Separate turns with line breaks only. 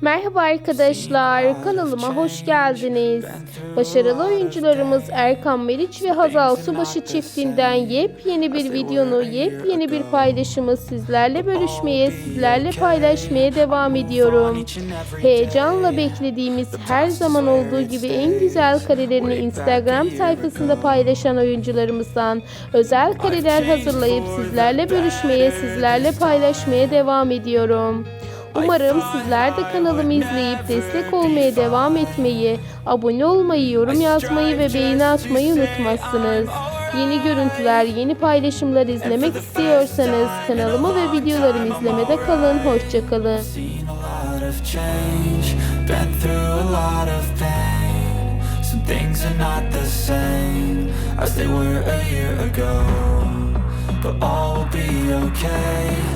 Merhaba arkadaşlar, kanalıma hoş geldiniz. Başarılı oyuncularımız Erkan Meriç ve Hazal Subaşı çiftinden yepyeni bir videonu, yepyeni bir paylaşımı sizlerle bölüşmeye, sizlerle paylaşmaya devam ediyorum. Heyecanla beklediğimiz her zaman olduğu gibi en güzel karelerini Instagram sayfasında paylaşan oyuncularımızdan özel kareler hazırlayıp sizlerle bölüşmeye, sizlerle paylaşmaya devam ediyorum. Umarım sizler de kanalımı izleyip destek olmaya devam etmeyi, abone olmayı, yorum yazmayı ve beğeni atmayı unutmazsınız. Yeni görüntüler, yeni paylaşımlar izlemek istiyorsanız kanalımı ve videolarımı izlemede kalın. Hoşçakalın.
Some things are not the same as they were a year ago. But all will be okay.